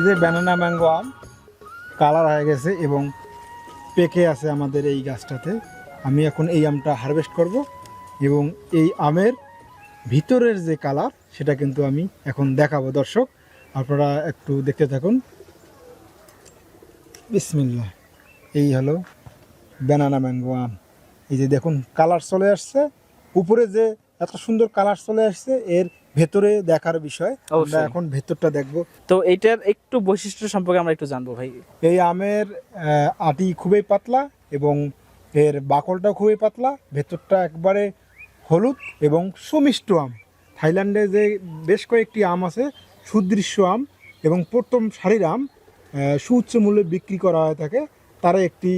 এই যে banana mango আম colour হয়ে গেছে এবং পেকে আছে আমাদের এই গাছটাতে। আমি এখন এই আমটা হারভেস্ট করব এবং এই আমের ভিতরের যে কালার সেটা কিন্তু আমি এখন দেখাবো। দর্শক, আপনারা একটু দেখতে থাকুন। বিসমিল্লা এই হলো ব্যানানা ম্যাঙ্গো আম। এই যে দেখুন কালার চলে আসছে। উপরে যে এত সুন্দর কালার চলে আসছে, এর ভেতরে দেখার বিষয় আমরা এখন ভেতরটা দেখব। তো এইটার একটু বৈশিষ্ট্য সম্পর্কে আমরা একটু জানব ভাই। এই আমের আটি খুবই পাতলা এবং এর বাকলটাও খুবই পাতলা। ভেতরটা একবারে হলুদ এবং সুমিষ্ট আম। থাইল্যান্ডে যে বেশ কয়েকটি আম আছে সুদৃশ্য আম এবং প্রথম সারির আম সুউচ্চ মূল্যে বিক্রি করা হয়ে থাকে তারা একটি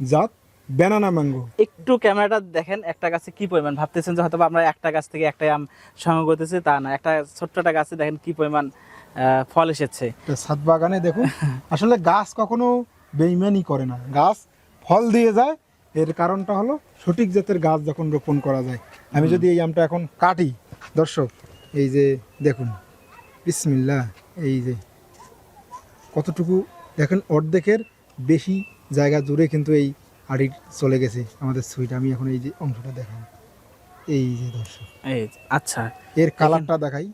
জাত ব্যানানা ম্যাঙ্গো একটু ক্যামেরাটা দেখেন একটা গাছে কি পরিমাণ ভাবতেছেন যে হয়তো আমরা একটা গাছ থেকে একটা আম সংগ্রহ করতেছি তা না। একটা ছোট্ট একটা গাছে দেখেন কি পরিমাণ ফল এসেছে। ছাদ বাগানে দেখুন আসলে গাছ কখনো বেইমানি করে না। গাছ ফল দিয়ে যায় এর কারণটা হলো সঠিক জাতের গাছ যখন রোপণ করা যায়। আমি যদি এই আমটা এখন কাটি দর্শক এই যে দেখুন বিসমিল্লা এই যে কতটুকু দেখেন অর্ধেকের বেশি জায়গা জুড়ে কিন্তু এই আড়ি চলে গেছে আমাদের সুইট আমি এখন এই যে অংশটা দেখাই এই যে দর্শক। এই যে, আচ্ছা। এর কালারটা দেখাই।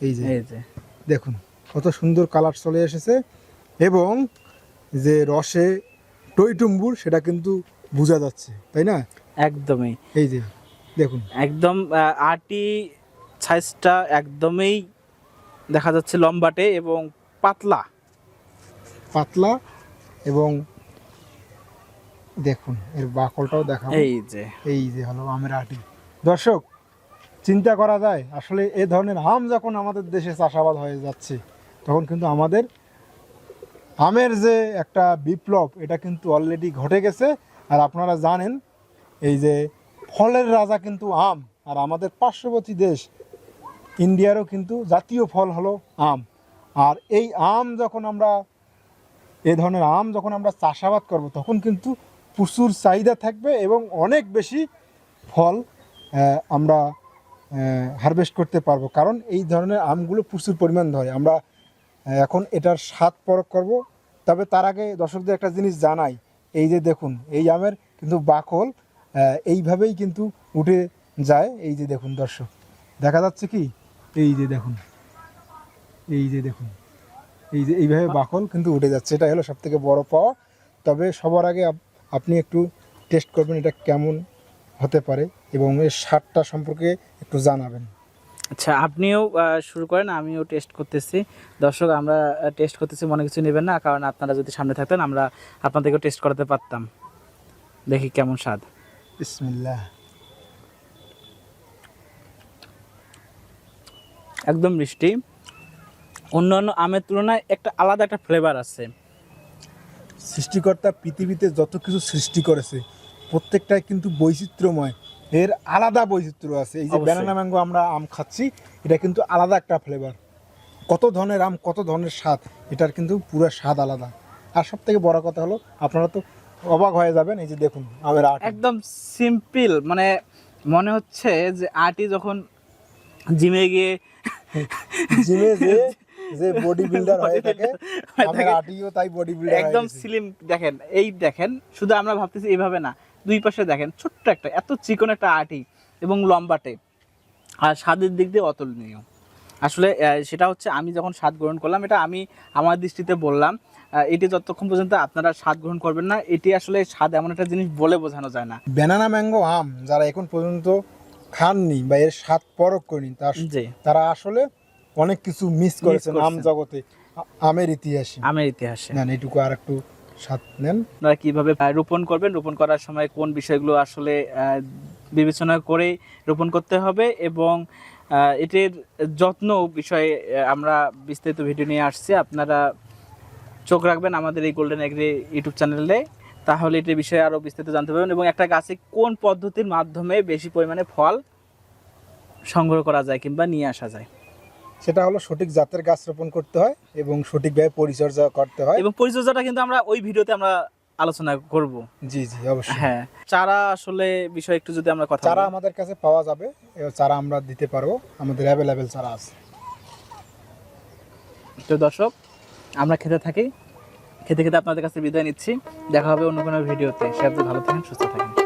এই যে এই যে। দেখুন কত সুন্দর কালার চলে এসেছে এবং যে রসে টইটুম্বুর সেটা কিন্তু বোঝা যাচ্ছে তাই না? একদমই। এই যে দেখুন। একদম আটি সাইজটা একদমই দেখা যাচ্ছে লম্বাটে এবং পাতলা। পাতলা এবং দেখুন এর বাকলটাও দেখাবো। এই যে। এই যে হলো আমের আটি। দর্শক চিন্তা করা যায় আসলে এ ধরনের আম যখন আমাদের দেশে চাষাবাদ হয়ে যাচ্ছে তখন কিন্তু আমাদের আমের যে একটা বিপ্লব এটা কিন্তু অলরেডি ঘটে গেছে। আর আপনারা জানেন এই যে ফলের রাজা কিন্তু আম আর আমাদের পার্শ্ববর্তী দেশ ইন্ডিয়ারও কিন্তু জাতীয় ফল হলো আম। আর এই আম যখন আমরা এ ধরনের আম যখন আমরা চাষাবাদ করব তখন কিন্তু প্রচুর চাহিদা থাকবে এবং অনেক বেশি ফল আমরা হারভেস্ট করতে পারব। কারণ এই ধরনের আমগুলো প্রচুর পরিমাণ ধরে। আমরা এখন এটার স্বাদ পরখ করব। তবে তার আগে দর্শকদের একটা জিনিস জানাই। এই যে দেখুন এই আমের কিন্তু বাকল এইভাবেই কিন্তু উঠে যায়। এই যে দেখুন দর্শক দেখা যাচ্ছে কি? এই যে দেখুন এই যে দেখুন এই যে এইভাবে বাকল কিন্তু উঠে যাচ্ছে। এটা হলো সব থেকে বড় পাওয়া। তবে সবার আগে আপনি একটু টেস্ট করবেন এটা কেমন হতে পারে এবং এর স্বাদটা সম্পর্কে একটু জানাবেন। আচ্ছা আপনিও শুরু করেন আমিও টেস্ট করতেছি। দর্শক আমরা টেস্ট করতেছি মনে কিছু নেবেন না কারণ আপনারা যদি সামনে থাকতেন আমরা আপনাদেরকেও টেস্ট করাতে পারতাম। দেখি কেমন স্বাদ। বিসমিল্লাহ। একদম মিষ্টি। অন্যান্য আমের তুলনায় একটা আলাদা একটা ফ্লেভার আছে। সৃষ্টিকর্তা পৃথিবীতে যত কিছু সৃষ্টি করেছে প্রত্যেকটাই কিন্তু বৈচিত্র্যময়। এর আলাদা বৈচিত্র্য আছে। এই যে। ব্যানানা ম্যাঙ্গো আমরা আম খাচ্ছি এটা কিন্তু আলাদা একটা ফ্লেভার কত ধরনের আম কত ধরনের স্বাদ এটার কিন্তু পুরো স্বাদ আলাদা। আর সব থেকে বড় কথা হলো আপনারা তো অবাক হয়ে যাবেন এই যে দেখুন আমের আর্ট একদম সিম্পল মানে মনে হচ্ছে যে আটি যখন জিমে গিয়ে জিমে যে যে বডি বিল্ডার হয়ে থাকে আমের আটিও তাই বডি বিল্ডার একদম স্লিম দেখেন এই দেখেন শুধু আমরা ভাবতেছি এইভাবে না দুই পাশে দেখেন ছোট্ট একটা এত চিকন একটা আটি এবং লম্বাটে আর স্বাদের দিক দিয়ে অতুলনীয়। আসলে সেটা হচ্ছে আমি যখন স্বাদ গ্রহণ করলাম এটা আমি আমার দৃষ্টিতে বললাম এটি যতক্ষণ পর্যন্ত আপনারা স্বাদ গ্রহণ করবেন না এটি আসলে স্বাদ এমন একটা জিনিস বলে বোঝানো যায় না। ব্যানানা ম্যাঙ্গো আম যারা এখন পর্যন্ত খাননি বা এর স্বাদ পরখ করেনি তার তারা আসলে অনেক কিছু মিস করেছেন আম জগতে। আমের ইতিহাসে। আমের ইতিহাসে। নেন এইটুকু আর একটু স্বাদ নেন। আপনারা কীভাবে রোপণ করবেন? রোপণ করার সময় কোন বিষয়গুলো আসলে বিবেচনা করে রোপণ করতে হবে এবং এটির যত্ন বিষয়ে আমরা বিস্তারিত ভিডিও নিয়ে আসছি। আপনারা চোখ রাখবেন আমাদের এই গোল্ডেন এগ্রি ইউটিউব চ্যানেলে তাহলে এটির বিষয়ে আরও বিস্তারিত জানতে পারবেন এবং একটা গাছে কোন পদ্ধতির মাধ্যমে বেশি পরিমাণে ফল সংগ্রহ করা যায় কিংবা নিয়ে আসা যায়। সেটা হলো সঠিক জাতের গাছ রোপণ করতে হয় এবং সঠিকভাবে পরিচর্যা করতে হয়। এবং পরিচর্যাটা কিন্তু আমরা ওই ভিডিওতে আমরা আলোচনা করব। জি জি অবশ্যই। হ্যাঁ চারা আসলে বিষয়ে একটু যদি আমরা কথা চারা আমাদের কাছে পাওয়া যাবে চারা আমরা দিতে পারব আমাদের অ্যাভেলেবেল চারা আছে। তো দর্শক আমরা খেতে থাকি খেতে খেতে আপনাদের কাছে বিদায় নিচ্ছি দেখা হবে অন্য কোনো ভিডিওতে। সে ভালো থাকেন সুস্থ থাকেন।